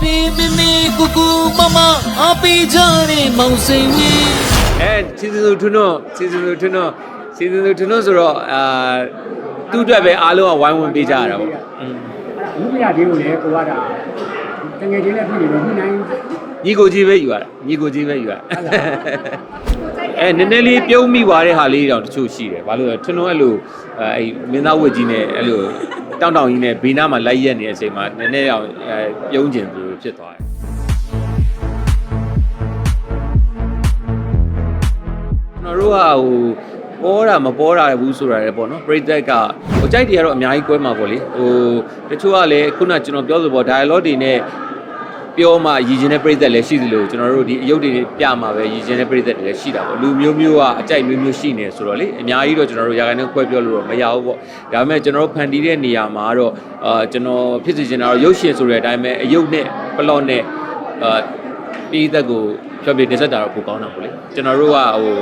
ဖေမေမေကူကူမမအပေးကြတဲ့မောင်စိန်ဝင်းအဲစီစဉ်သူထွန်းထွန်းစီစဉ်သူထွန်းထွန်းစီစဉ်သူထွန်းထွန်းဆိုတော့အာသူ့အတွက်ပဲအားလုံးကဝိုင်းဝန်းပေးကြရတာပေါ့อืมဘုရားလေးကိုလည်းကိုကတာတငယ်ချင်းနဲ့ဖြစ်နေတော့ညှိနှိုင်းညီကိုကြီးပဲယူရတာညီကိုကြီးပဲယူရတာအဲနည်းနည်းလေးပြုံးမိသွားတဲ့ဟာလေးတောင်တချို့ရှိတယ်ဘာလို့လဲထွန်းထွန်းအဲ့လိုအဲမင်းသားဝတ်ကြီးနဲ့အဲ့လို တောင်းတောင်းကြီးနဲ့ဘေးနားမှာလိုက်ရက်နေတဲ့အချိန်မှာနည်းနည်းအောင်အဲပြုံးကျင်သူဖြစ်သွားတယ်ကျွန်တော်တို့ကဟိုပေါ်တာမပေါ်တာဘူးဆိုတာလေပေါ့နော်ပရိသတ်ကဟိုကြိုက်တွေကတော့အများကြီးကွဲမှာပေါ့လေဟိုတချို့ကလည်းခုနကကျွန်တော်ပြောဆိုပေါ့ dialogue တွေနဲ့ ပြောမှရည်ကျင်တဲ့ပရိသတ်လည်းရှိသလိုကျွန်တော်တို့ဒီအယုတ်တွေပြမှာပဲရည်ကျင်တဲ့ပရိသတ်တွေလည်းရှိတာပေါ့လူမျိုးမျိုးကအကြိုက်မျိုးမျိုးရှိနေဆိုတော့လေအများကြီးတော့ကျွန်တော်တို့ရာခိုင်နှုန်းခွဲပြောလို့တော့မရဘူးပေါ့ဒါပေမဲ့ကျွန်တော်တို့ဖန်တီးတဲ့နေရာမှာတော့အာကျွန်တော်ဖြစ်စီချင်တာတော့ရုပ်ရှင်ဆိုတဲ့အတိုင်းပဲအယုတ်နဲ့ plot နဲ့အာပြည်သက်ကိုဖြောပြတင်ဆက်တာတော့ပိုကောင်းတာပေါ့လေကျွန်တော်တို့ကဟို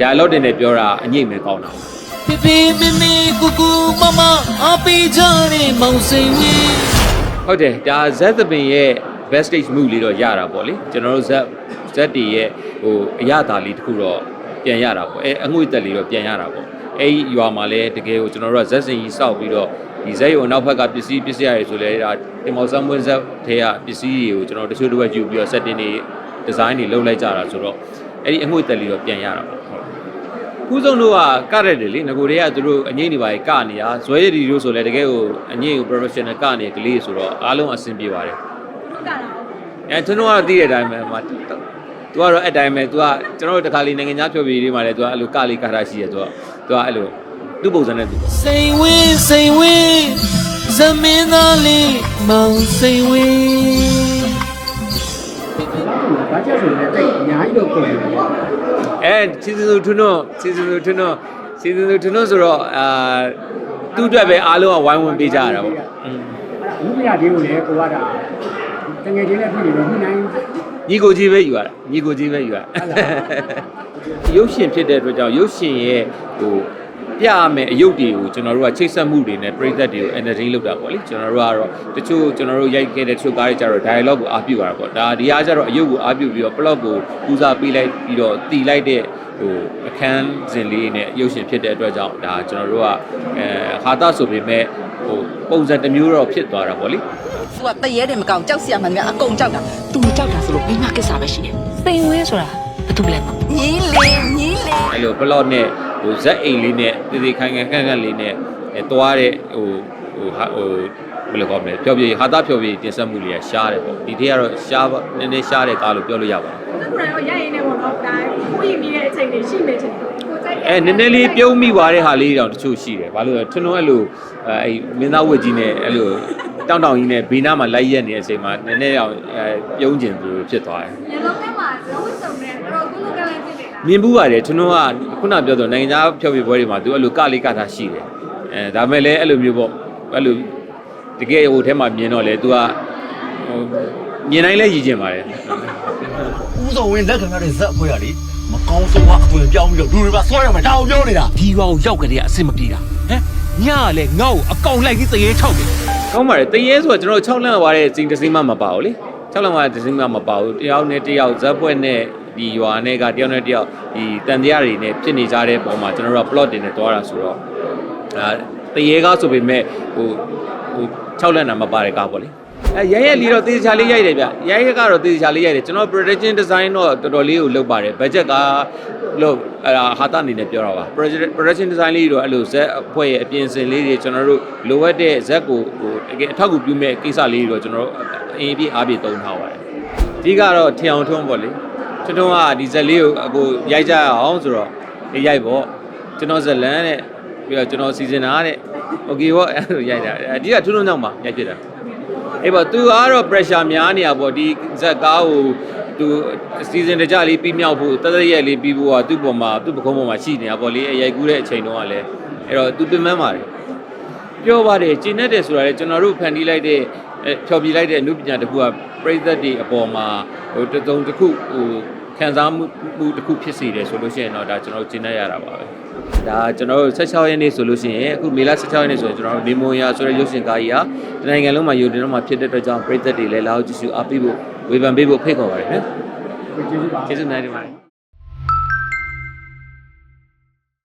dialogue တင်နေပြောတာအငိမ့်ပဲကောင်းတာပေါ့ဖေဖေမေမေကူကူမမအပေးကြတဲ့မောင်စိန်ဝင်းဟုတ်တယ်ဒါ Z သပင်ရဲ့ best stage move လေးတော့ရတာပေါ့လေကျွန်တော်တို့ Z Z တီရဲ့ဟိုအရသာလေးတစ်ခုတော့ပြန်ရတာပေါ့အဲအငွေ့တက်လေးတော့ပြန်ရတာပေါ့အဲဒီရွာမှာလည်းတကယ်ကိုကျွန်တော်တို့က Z စင်ကြီးစောက်ပြီးတော့ဒီဇက်ရုံနောက်ဘက်ကပစ္စည်းပစ္စည်းရည်ဆိုလဲဒါတင်မော်ဆမ်မွန်းဇက်ထဲကပစ္စည်းတွေကိုကျွန်တော်တချို့တစ်ဝက်ယူပြီးတော့ setting တွေ design တွေလုပ်လိုက်ကြတာဆိုတော့အဲ့ဒီအငွေ့တက်လေးတော့ပြန်ရတာပေါ့ဟုတ်ခုဆုံးတို့ကကရတယ်လေငကိုတွေကသူတို့အငိမ့်နေပါလေကနေရဇွဲရည်ဒီတို့ဆိုလဲတကယ်ကိုအငိမ့်ကို professional ကနေကလေးဆိုတော့အားလုံးအဆင်ပြေပါတယ် ကတာဟုတ်အဲကျွန်တော်ကတော့သိတဲ့အတိုင်းပဲဟိုမှာသူကတော့အဲ့တိုင်းပဲသူကကျွန်တော်တို့တခါလေနိုင်ငံခြားဖြောပြေးလေးမှာလည်းသူကအဲ့လိုကလေးကတာရှိရသူကသူကအဲ့လိုသူ့ပုံစံနဲ့သူပေါ့စိန်ဝင်းစိန်ဝင်းဇမင်းသားလေးမောင်စိန်ဝင်းဘာကြောက်ဆိုလဲတိတ်အများကြီးတော့ကိုယ်အဲစီစဉ်သူထွန်းတော့စီစဉ်သူထွန်းတော့စီစဉ်သူထွန်းတော့ဆိုတော့အာသူ့အတွက်ပဲအားလုံးကဝိုင်းဝန်းပေးကြရတာပေါ့အင်းအဲ့ဒါဘူးမရသေးဘူးလေကိုကတာ တငယ်ချင်းနဲ့ဖြစ်နေတော့ညှိနှိုင်းညီကိုကြီးပဲယူရတာညီကိုကြီးပဲယူရတာရုပ်ရှင်ဖြစ်တဲ့အတွက်ကြောင့်ရုပ်ရှင်ရဲ့ဟိုပြရမယ်အယုတ်တွေကိုကျွန်တော်တို့ကချိတ်ဆက်မှုတွေနဲ့ပြည်သက်တွေကို entertain လုပ်တာပေါ့လေကျွန်တော်တို့ကတော့တချို့ကျွန်တော်တို့ရိုက်ခဲ့တဲ့တချို့ကားတွေကြတော့ dialogue ကိုအားပြုရတာပေါ့ဒါဒီအားကြတော့အယုတ်ကိုအားပြုပြီးတော့ plot ကိုဦးစားပေးလိုက်ပြီးတော့တည်လိုက်တဲ့ဟိုအခန်းစဉ်လေးနဲ့ရုပ်ရှင်ဖြစ်တဲ့အတွက်ကြောင့်ဒါကျွန်တော်တို့ကအဲဟာတာဆိုပေမဲ့ ဟိုပုံစံတစ်မျိုးတော့ဖြစ်သွားတာပေါ့လေသူကတရေတယ်မကောင်းကြောက်စရာမှန်များအကုန်ကြောက်တာသူမကြောက်တာဆိုလို့မိမကိစ္စပဲရှိတယ်စိန်ဝင်းဆိုတာဘာတူလဲမညီလေးညီလေးအဲ့လို plot နဲ့ဟိုဇက်အိမ်လေးနဲ့တည်တည်ခိုင်ခိုင်ခန့်ခန့်လေးနဲ့အဲတွားတဲ့ဟိုဟိုဟာဟိုဘယ်လိုကောမလဲဖြောပြဟာတာဖြောပြတင်ဆက်မှုလေးကရှားတယ်ပေါ့ဒီထက်ကတော့ရှားပါနည်းနည်းရှားတဲ့ကားလို့ပြောလို့ရပါတယ်သူကလည်းရရင်လည်းပေါ့နော်ဒါကိုရင်ပြီးတဲ့အချိန်တွေရှိနေတယ်ကိုစိတ် အဲနည်းနည်းလေးပြုံးမိသွားတဲ့ဟာလေးတောင်တချို့ရှိတယ်ဘာလို့လဲထွန်းထွန်းအဲ့လိုအဲမင်းသားဝတ်ကြီးနဲ့အဲ့လိုတောင်းတောင်းကြီးနဲ့ဘေးနားမှာလိုက်ရက်နေတဲ့အချိန်မှာနည်းနည်းအောင်အဲပြုံးကျင်သူဖြစ်သွားတယ်ရေလုံးကမှာလုံးဝစုံနေတော့ကိုလိုကလည်းဖြစ်နေတာမြင်ဘူးပါတယ်ကျွန်တော်ကခုနပြောတော့နိုင်ငံသားဖြောပြပွဲတွေမှာသူအဲ့လိုကလေးကထားရှိတယ်အဲဒါမဲ့လည်းအဲ့လိုမျိုးပေါ့အဲ့လိုတကယ်ဟိုထဲမှာမြင်တော့လေ तू ကဟိုမြင်တိုင်းလဲရည်ကျင်ပါတယ်ဦးစောဝင်းလက်ခံရတဲ့ဇက်အဖွဲ့ကလေမ ကောင်းဆုံးကအသွင်ပြောင်းပြီးတော့လူတွေပါဆွဲရမှာတောင်းပြောနေတာဒီရွာကိုရောက်ကြတဲ့အဆင်မပြေတာဟမ်ညကလည်းငါ့ကိုအကောင်လိုက်ပြီးတရေထောက်တယ်ကောင်းပါတယ်တရေဆိုတော့ကျွန်တော်6လန့်သွားတဲ့စီတစ်စိမ့်မှမပါဘူးလေ6လန့်သွားတဲ့စိမ့်မှမပါဘူးတယောက်နဲ့တယောက်ဇက်ပွဲနဲ့ဒီရွာနဲ့ကတယောက်နဲ့တယောက်ဒီတန်တရားတွေနဲ့ဖြစ်နေကြတဲ့ပုံမှာကျွန်တော်တို့က plot တင်နေသွားတာဆိုတော့အာတရေကားဆိုပေမဲ့ဟိုဟို6လန့်တာမပါတဲ့ကားပေါ့လေ အဲရိုက်ရက်လေးတော့သေချာလေးရိုက်တယ်ဗျရိုက်ရက်ကတော့သေချာလေးရိုက်တယ်ကျွန်တော် production design တော့တော်တော်လေးကိုလုပ်ပါတယ် budget ကလို့အဲဟာတာအနေနဲ့ပြောတာပါ production design လေးတော့အဲ့လိုဇက်အဖွဲ့ရဲ့အပြင်စင်လေးတွေကျွန်တော်တို့လိုအပ်တဲ့ဇက်ကိုဟိုတကယ်အထောက်အကူပြုမဲ့ကိစ္စလေးတွေတော့ကျွန်တော်တို့အင်ပြည့်အားပြည့်သုံးထားပါတယ်အဓိကတော့ထီအောင်ထွန်းပေါ့လေထွန်းထွန်းကဒီဇက်လေးကိုအခုရိုက်ကြရအောင်ဆိုတော့ရိုက်ပေါ့ကျွန်တော်ဇက်လန်တဲ့ပြီးတော့ကျွန်တော်စီစဉ်တာတဲ့ okay ပေါ့အဲ့လိုရိုက်တာအဓိကထွန်းထွန်းကြောင့်ပါရိုက်ဖြစ်တာ အေးပေါ့သူကတော့ pressure များနေရပေါ့ဒီဇက်ကားကိုသူစီဇန်တကြလေးပြီးမြောက်ဖို့တသက်ရက်လေးပြီးဖို့ကသူ့ပေါ်မှာသူ့ပခုံးပေါ်မှာရှိနေတာပေါ့လေအရိုက်ကူးတဲ့အချိန်တုန်းကလည်းအဲ့တော့သူပြင်ပန်းပါတယ်ပြောပါတယ်ကျင်းနေတယ်ဆိုတာလေကျွန်တော်တို့ဖန်တီးလိုက်တဲ့အဲဖြော်ပြလိုက်တဲ့အမှုပညာတစ်ခုကပြိသက်တွေအပေါ်မှာဟိုတစုံတစ်ခုဟို ခံခံစားမှုမှုတစ်ခုဖြစ်စီတယ်ဆိုလို့ရှိရင်တော့ဒါကျွန်တော်တို့ကျင်းနေရတာပါပဲဒါကျွန်တော်တို့16ရက်နေ့ဆိုလို့ရှိရင်အခုမေလ16ရက်နေ့ဆိုရင်ကျွန်တော်တို့နေမွန်ယာဆိုတဲ့ရုပ်ရှင်ကားကြီးဟာတနိုင်ငံလုံးမှာယူတင်တော့မှာဖြစ်တဲ့အတွက်ကြောင့်ပြည်သက်တွေလည်းလာအောင်ကြည့်ရှုအားပေးဖို့ဝေဖန်ပေးဖို့ဖိတ်ခေါ်ပါတယ်နော်ကျေးဇူးပါကျေးဇူးများတင်ပါတယ်